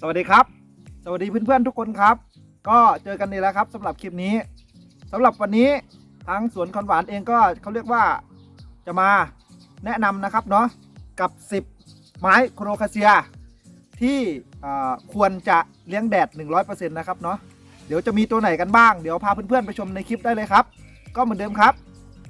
สวัสดีครับ สวัสดีเพื่อนๆทุกคนครับ ก็เจอกันนี่แล้วครับสำหรับคลิปนี้สำหรับวันนี้ทางสวนคอนหวานเองก็เขาเรียกว่าจะมาแนะนำนะครับเนาะกับ 10 ไม้โครคาเซีย ที่ควรจะเลี้ยงแดด 100%นะครับเนาะเดี๋ยวจะมีตัวไหนกันบ้างเดี๋ยวพาเพื่อนๆไปชมในคลิปได้เลยครับ ก็เหมือนเดิมครับ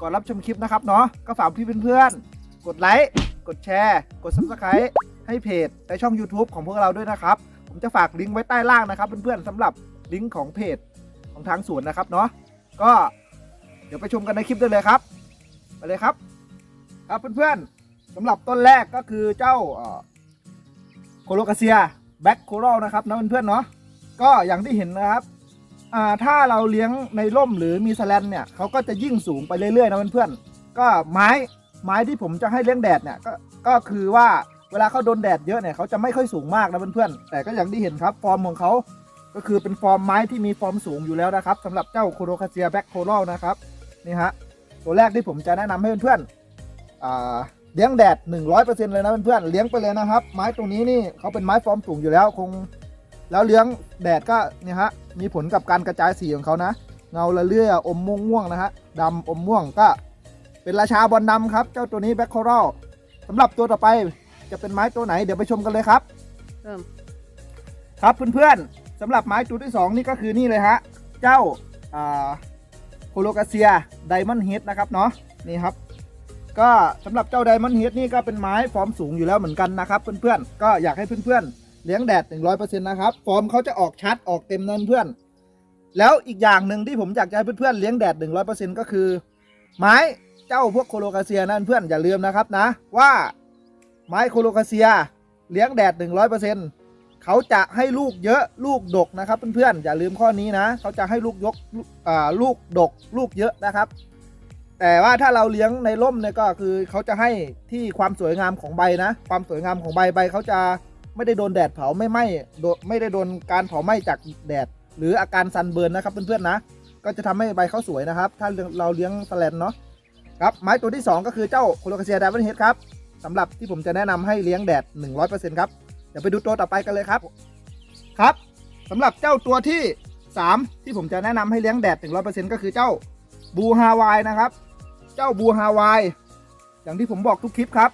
ก่อนรับชมคลิปนะครับเนาะก็ฝากพี่เพื่อนๆกดไลค์กดแชร์ กด subscribe ให้เพจในช่อง YouTube ของพวกเราด้วยนะครับ ผมจะฝากลิงก์ไว้ใต้ล่างนะครับเพื่อนๆสำหรับลิงก์ของเพจของทางสวนนะครับเนาะก็เดี๋ยวไปชมกันในคลิปได้เลยครับไปเลยครับ ครับเพื่อนๆสำหรับต้นแรกก็คือเจ้าโคโลกาเซียแบ็คโครลนะครับนะเพื่อนๆเนาะก็อย่างที่เห็นนะครับถ้าเราเลี้ยงในร่มหรือมีแสแลนเนี่ยเขาก็จะยิ่งสูงไปเรื่อยๆนะเพื่อนๆก็ไม้ไม้ที่ผมจะให้เลี้ยงแดดเนี่ยก็ก็คือว่า เวลาเขาโดนแดดเยอะเนี่ยเขาจะไม่ค่อยสูงมากนะเพื่อนๆแต่ก็อย่างที่เห็นครับฟอร์มของเขาก็คือเป็นฟอร์มไม้ที่มีฟอร์มสูงอยู่แล้วนะครับสำหรับเจ้าโคโลคาเซียแบ็คโครลนะครับนี่ฮะตัวแรกที่ผมจะแนะนำให้เพื่อนๆอ่าเลี้ยงแดด 100%เลยนะเพื่อนๆเลี้ยงไปเลยนะครับ ไม้ตรงนี้นี่เขาเป็นไม้ฟอร์มสูงอยู่แล้วคง แล้วเลี้ยงแดดก็นี่ฮะมีผลกับการกระจายสีของเขานะเงาละเลื่ออมม่วงม่วงนะฮะดำอมม่วงก็เป็นราชาบอลดำครับ เจ้าตัวนี้แบ็คโครลสำหรับตัวต่อไป จะเป็นไม้ตัวไหนเดี๋ยวไปชมกันเลยครับ เริ่ม ครับเพื่อนๆสำหรับไม้ตัวที่ 2 นี่ก็คือนี่เลยฮะ เจ้าอ่าโคโลกาเซียไดมอนด์เฮดนะครับเนาะนี่ครับ ก็สำหรับเจ้าไดมอนด์เฮดนี่ก็เป็นไม้ฟอร์มสูงอยู่แล้วเหมือนกันนะครับ เพื่อนๆก็อยากให้เพื่อนๆเลี้ยงแดด 100%นะครับฟอร์มเขาจะออกชัดออกเต็มนั่นเพื่อน แล้วอีกอย่างหนึ่งที่ผมอยากจะให้เพื่อนๆเลี้ยงแดด 100%ก็คือ ไม้เจ้าพวกโคโลกาเซียนั่นเพื่อนอย่าลืมนะครับนะว่า ไม้โคโลกาเซีย เลี้ยงแดด 100%เขาจะให้ลูกเยอะลูกดกนะครับเพื่อนๆอย่าลืมข้อนี้นะ เขาจะให้ลูกยกลูกดกลูกเยอะนะครับ แต่ว่าถ้าเราเลี้ยงในร่มเนี่ยก็คือเขาจะให้ที่ความสวยงามของใบนะ ความสวยงามของใบใบเขาจะไม่ได้โดนแดดเผาไม่ไหม้ไม่ได้โดนการเผาไหม้จากแดด หรืออาการซันเบิร์นนะครับเพื่อนๆนะ ก็จะทำให้ใบเขาสวยนะครับ ถ้าเราเลี้ยงสแลนเนาะครับไม้ตัวที่สองก็คือเจ้าโคโลคาเซียดาวันเฮดครับ สำหรับที่ผมจะแนะนำให้เลี้ยงแดด 100%ครับเดี๋ยวไปดูตัวต่อไปกันเลยครับ ครับสำหรับเจ้าตัวที่ 3 ที่ผมจะแนะนำให้เลี้ยงแดด 100%ก็คือเจ้าบูฮาวายนะครับ เจ้าบูฮาวายอย่างที่ผมบอกทุกคลิปครับ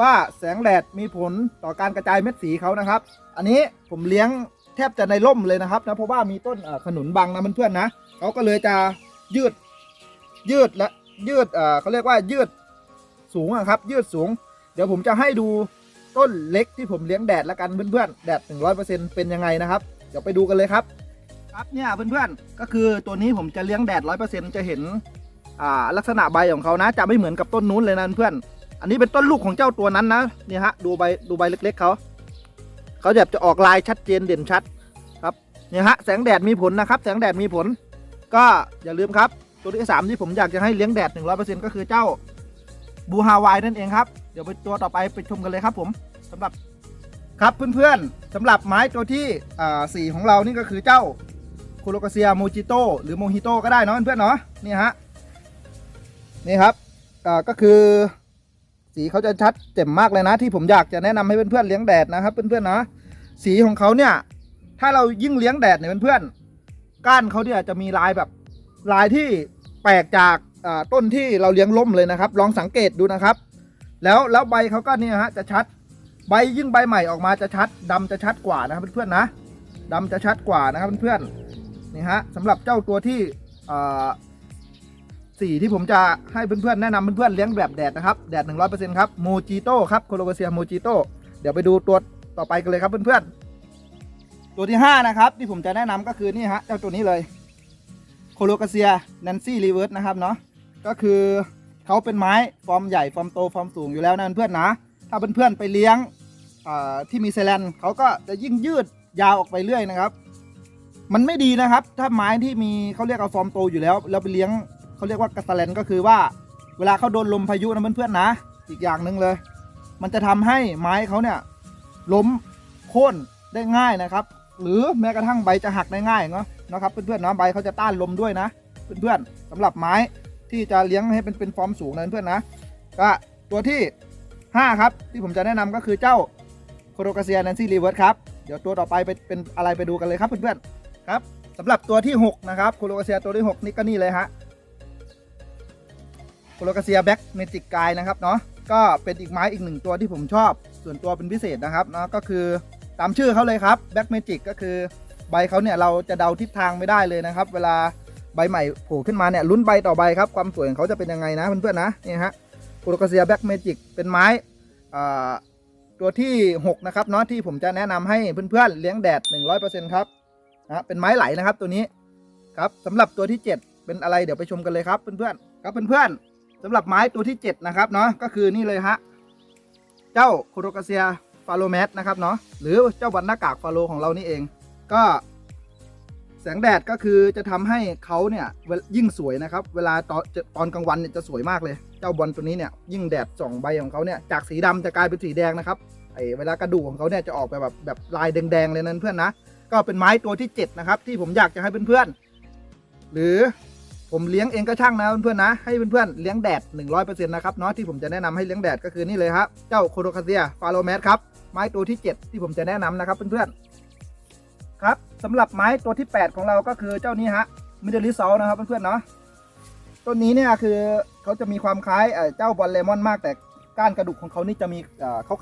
ว่าแสงแดดมีผลต่อการกระจายเม็ดสีเขานะครับ อันนี้ผมเลี้ยงแทบจะในร่มเลยนะครับนะเพราะว่ามีต้นขนุนบังนะเพื่อนๆนะเขาก็เลยจะยืดยืดและยืดเขาเรียกว่ายืด สูงอะครับ ยืดสูง เดี๋ยวผมจะให้ดูต้นเล็กที่ผมเลี้ยงแดดล้วกันเพื่อนๆ แดด 100%เป็นยังไงนะครับ เดี๋ยวไปดูกันเลยครับ ครับเนี่ยเพื่อนๆ ก็คือตัวนี้ผมจะเลี้ยงแดด 100%จะเห็นอ่าลักษณะใบของเขานะ จะไม่เหมือนกับต้นนู้นเลยนะเพื่อน อันนี้เป็นต้นลูกของเจ้าตัวนั้นนะนี่ฮะดูใบดูใบเล็ก ๆเขาเขาแบบจะออกลายชัดเจนเด่นชัดครับเนี่ยฮะแสงแดดมีผลนะครับ แสงแดดมีผล ก็อย่าลืมครับตัวที่สามที่ผมอยากจะให้เลี้ยงแดด 100%ก็คือเจ้า บูฮาวายนั่นเองครับ เดี๋ยวไปตัวต่อไปไปชมกันเลยครับผมสำหรับครับเพื่อนๆสำหรับไม้ตัวที่สี่ของเรานี่ก็คือเจ้าโคโลกาเซียโมจิโตหรือโมฮิโตก็ได้เนาะเพื่อนๆเนาะนี่ฮะนี่ครับก็คือสีเขาจะชัดเจ็มมากเลยนะที่ผมอยากจะแนะนำให้เพื่อนๆเลี้ยงแดดนะครับเพื่อนๆนะสีของเขาเนี่ยถ้าเรายิ่งเลี้ยงแดดเนี่ยเพื่อนๆก้านเขาเนี่ยจะมีลายแบบลายที่แปลกจาก ต้นที่เราเลี้ยงล่มเลยนะครับ ลองสังเกตดูนะครับ แล้วแล้วใบเขาก็เนี่ยฮะจะชัดใบยิ่งใบใหม่ออกมาจะชัดดำจะชัดกว่านะครับเพื่อนๆนะดำจะชัดกว่านะครับเพื่อนๆนี่ฮะสำหรับเจ้าตัวที่สีที่ผมจะให้เพื่อนๆแนะนำเพื่อนๆเลี้ยงแบบแดดนะครับแดด 100%ครับโมจิโต้ครับโคโลกาเซียโมจิโต้เดี๋ยวไปดูตัวต่อไปกันเลยครับเพื่อนๆตัวที่ห้านะครับ ที่ผมจะแนะนำก็คือนี่ฮะเจ้าตัวนี้เลยโคโลกาเซียแนนซี่รีเวิร์สนะครับเนาะ ก็คือเขาเป็นไม้ฟอร์มใหญ่ฟอร์มโตฟอร์มสูงอยู่แล้วนะเพื่อนนะ ถ้าเพื่อนๆไปเลี้ยงที่มีเซเลนเขาก็จะยิ่งยืดยาวออกไปเรื่อยนะครับ มันไม่ดีนะครับ ถ้าไม้ที่มีเขาเรียกว่าฟอร์มโตอยู่แล้วแล้วไปเลี้ยงเขาเรียกว่ากระสแลนก็คือว่า เวลาเขาโดนลมพายุนะเพื่อนๆนะ อีกอย่างหนึ่งเลย มันจะทำให้ไม้เขาเนี่ยล้มโค่นได้ง่ายนะครับ หรือแม้กระทั่งใบจะหักได้ง่ายเนาะนะครับเพื่อนๆนะใบเขาจะต้านลมด้วยนะ เพื่อนๆสำหรับไม้ ที่จะเลี้ยงให้เป็นเป็นฟอร์มสูงนะเพื่อนนะก็ตัวที่ 5 ครับ ที่ผมจะแนะนำก็คือเจ้าโคโรกาเซียแนนซี่รีเวิร์สครับ เดี๋ยวตัวต่อไปเป็นเป็นอะไรไปดูกันเลยครับเพื่อนๆครับสำหรับตัวที่ 6 นะครับโคโลกาเซียตัวที่ 6 นี่ก็นี่เลยฮะโคโลกาเซียแบ็กเมจิกไกนะครับเนาะก็เป็นอีกไม้อีกหนึ่งตัวที่ผมชอบ ส่วนตัวเป็นพิเศษนะครับเนาะก็คือตามชื่อเขาเลยครับแบ็กเมจิกก็คือใบเขาเนี่ยเราจะเดาทิศทางไม่ได้เลยนะครับ เวลา ใบใหม่โผล่ขึ้นมาเนี่ยลุ้นใบต่อใบครับ ความสวยของเขาจะเป็นยังไงนะเพื่อนๆนะนี่ฮะโคโลกาเซียแบ็กเมจิกเป็นไม้ตัวที่6นะครับเนาะที่ผมจะแนะนำให้เพื่อนๆเลี้ยงแดด 100%ครับนะเป็นไม้ไหลนะครับตัวนี้ครับสำหรับตัวที่ 7 เป็นอะไรเดี๋ยวไปชมกันเลยครับเพื่อนๆครับเพื่อนๆสำหรับไม้ตัวที่ 7 นะครับเนาะก็คือนี่เลยฮะเจ้าโคโรกาเซียฟาโลแมสนะครับเนาะหรือเจ้าวันหน้ากากฟาโลของเรานี่เอง ก็ แสงแดดก็คือจะทำให้เขาเนี่ยยิ่งสวยนะครับ เวลาตอนตอนกลางวันเนี่ยจะสวยมากเลย เจ้าบอลตัวนี้เนี่ยยิ่งแดดส่องใบของเขาเนี่ยจากสีดำจะกลายเป็นสีแดงนะครับไอเวลากระดูกของเขาเนี่ยจะออกไปแบบแบบลายแดงๆเลยนั้นเพื่อนนะ ก็เป็นไม้ตัวที่ 7 นะครับ ที่ผมอยากจะให้เพื่อนๆหรือผมเลี้ยงเองก็ช่างนะเพื่อนๆนะให้เพื่อนๆเลี้ยงแดด 100%นะครับเนาะที่ผมจะแนะนำให้เลี้ยงแดดก็คือนี่เลยครับเจ้าโคโรคาเซียฟาโลแมสครับไม้ตัวที่ 7 ที่ผมจะแนะนำนะครับเพื่อนๆ ครับสำหรับไม้ตัวที่ 8 ของเราก็คือเจ้านี้ฮะมิเดลิซอลนะครับเพื่อนๆเนาะต้นนี้เนี่ยคือเขาจะมีความคล้ายเจ้าบอลเลมอนมากแต่ก้านกระดูกของเขานี่จะมี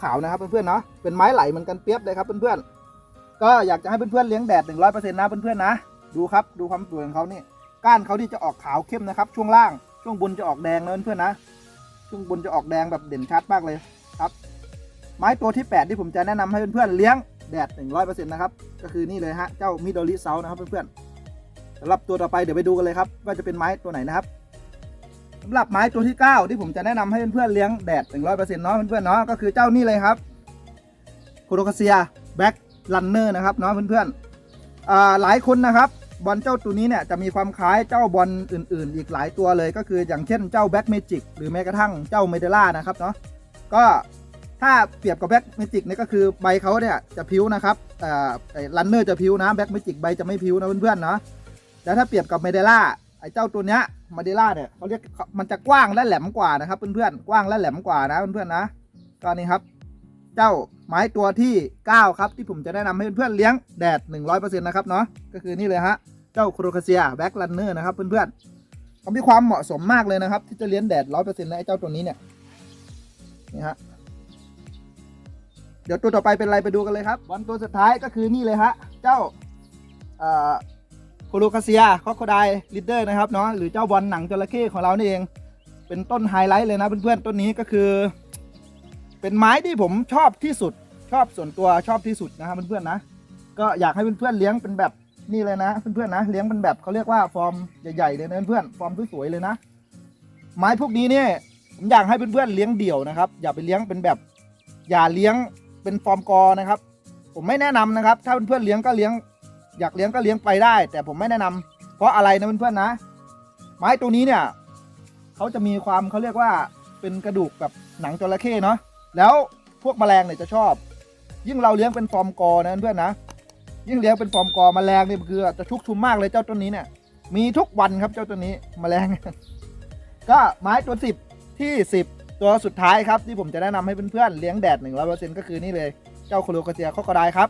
ขาวๆนะครับเพื่อนๆเนาะเป็นไม้ไหลเหมือนกันเปียบเลยครับเพื่อนๆก็อยากจะให้เพื่อนๆเลี้ยงแดด100%นะเพื่อนๆนะ ดูครับดูความสวยของเขานี่ก้านเขาที่จะออกขาวเข้มนะครับ ช่วงล่างช่วงบนจะออกแดงนะเพื่อนๆนะ ช่วงบนจะออกแดงแบบเด่นชัดมากเลยครับ ไม้ตัวที่ 8 ที่ผมจะแนะนำให้เพื่อนๆเลี้ยง แดด 100%นะครับ ก็คือนี่เลยฮะ เจ้ามิโดริเซานะครับเพื่อนๆสำหรับตัวต่อไปเดี๋ยวไปดูกันเลยครับ ว่าจะเป็นไม้ตัวไหนนะครับสำหรับไม้ตัวที่ 9 ที่ผมจะแนะนำให้เพื่อนๆเลี้ยงแดด 100%เนาะเพื่อนๆเนาะก็คือเจ้านี่เลยครับโคโรคาเซียแบ็กลันเนอร์นะครับเนาะเพื่อนๆอ่าหลายคนนะครับบอลเจ้าตัวนี้เนี่ยจะมีความคล้ายเจ้าบอลอื่น ๆ อีกหลายตัวเลยก็คืออย่างเช่นเจ้าแบ็กเมจิกหรือแม้กระทั่งเจ้าเมเดล่านะครับเนาะก็ ถ้าเปรียบกับแบ็กเมจิกเนี่ยก็คือใบเขาเนี่ยจะพิ้วนะครับอ่าลันเนอร์จะพิ้วนะแบ็กเมจิกใบจะไม่พิ้วนะเพื่อนๆเนาะแล้วถ้าเปรียบกับเมเดล่าไอ้เจ้าตัวเนี้ยมาเดล่าเนี่ยเขาเรียกมันจะกว้างและแหลมกว่านะครับเพื่อนๆกว้างและแหลมกว่านะเพื่อนๆนะก็นี่ครับ เจ้าไม้ตัวที่ 9 ครับ ที่ผมจะแนะนำให้เพื่อนๆเลี้ยงแดด 100%นะครับเนาะก็คือนี่เลยฮะเจ้าโครคาเซียแบ็กลันเนอร์นะครับเพื่อนๆเขามีความเหมาะสมมากเลยนะครับ ที่จะเลี้ยงแดด 100%นะไอ้เจ้าตัวนี้เนี่ยนี่ฮะ ดี๋ยวตัวต่อไปเป็นอะไรไปดูกันเลยครับวันตัวสุดท้ายก็คือนี่เลยฮะ เจ้าเอ่อโคโลคาเซียคอคไดลิดเดอร์นะครับเนาะหรือเจ้าบอลหนังจระเข้ของเรานี่เอง เป็นต้นไฮไลท์เลยนะเพื่อนๆต้นนี้ก็คือ เป็นไม้ที่ผมชอบที่สุดชอบส่วนตัวชอบที่สุดนะครับเพื่อนๆนะ ก็อยากให้เพื่อนๆเลี้ยงเป็นแบบนี่เลยนะเพื่อนๆนะเลี้ยงเป็นแบบเขาเรียกว่าฟอร์มใหญ่ๆเลยนะเพื่อนๆฟอร์มสวยๆเลยนะไม้พวกนี้เนี่ยผมอยากให้เพื่อนๆเลี้ยงเดี่ยวนะครับ อย่าไปเลี้ยงเป็นแบบ อย่าเลี้ยง เป็นฟอร์มกอนะครับ ผมไม่แนะนำนะครับ ถ้าเพื่อนๆเลี้ยงก็เลี้ยง อยากเลี้ยงก็เลี้ยงไปได้ แต่ผมไม่แนะนำเพราะอะไรนะเพื่อนๆนะ ไม้ตัวนี้เนี่ยเขาจะมีความเขาเรียกว่าเป็นกระดูกแบบหนังจระเข้เนาะแล้วพวกแมลงเนี่ยจะชอบ ยิ่งเราเลี้ยงเป็นฟอร์มกอนะเพื่อนๆนะ ยิ่งเลี้ยงเป็นฟอร์มกอมแมลงเนี่ยคือจะชุกชุมมากเลยเจ้าตัวนี้เนี่ย มีทุกวันครับเจ้าตัวนี้แมลง ก็ไม้ตัวสิบที่สิบ ตัวสุดท้ายครับที่ผมจะแนะนำให้เพื่อนๆเลี้ยงแดดหนึ่งร้อก็คือนี่เลย เจ้าโคโลคาเซียคอกระไดครับ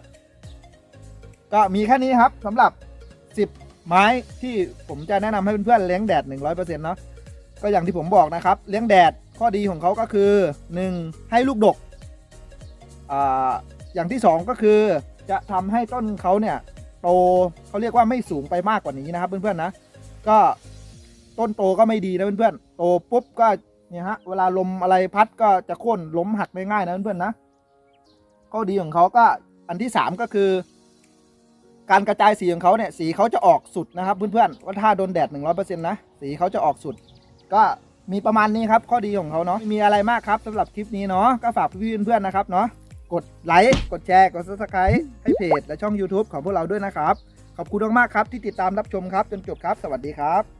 ก็มีแค่นี้ครับสำหรับ 10 ไม้ที่ผมจะแนะนำให้เพื่อนๆเลี้ยงแดด 100%เนาะก็อย่างที่ผมบอกนะครับ เลี้ยงแดดข้อดีของเขาก็คือ 1. ให้ลูกดกอ่าอย่างที่ 2 ก็คือจะทำให้ต้นเขาเนี่ยโตเขาเรียกว่าไม่สูงไปมากกว่านี้นะครับเพื่อนๆนะ ก็ต้นโตก็ไม่ดีนะเพื่อนๆโตปุ๊บก็ เนี่ยฮะเวลาลมอะไรพัดก็จะโค่นล้มหักง่ายนะเพื่อนๆนะข้อดีของเขาก็อันที่ 3 ก็คือ การกระจายสีของเขาเนี่ยสีเขาจะออกสุดนะครับเพื่อนๆว่าถ้าโดนแดด 100%นะสีเขาจะออกสุด ก็มีประมาณนี้ครับข้อดีของเขาเนาะมีอะไรมากครับสำหรับคลิปนี้เนาะก็ฝากพี่เพื่อนๆนะครับเนาะกดไลค์กดแชร์กด subscribe ให้เพจและช่อง YouTube ของพวกเราด้วยนะครับ ขอบคุณมากๆครับที่ติดตามรับชมครับจนจบครับ สวัสดีครับ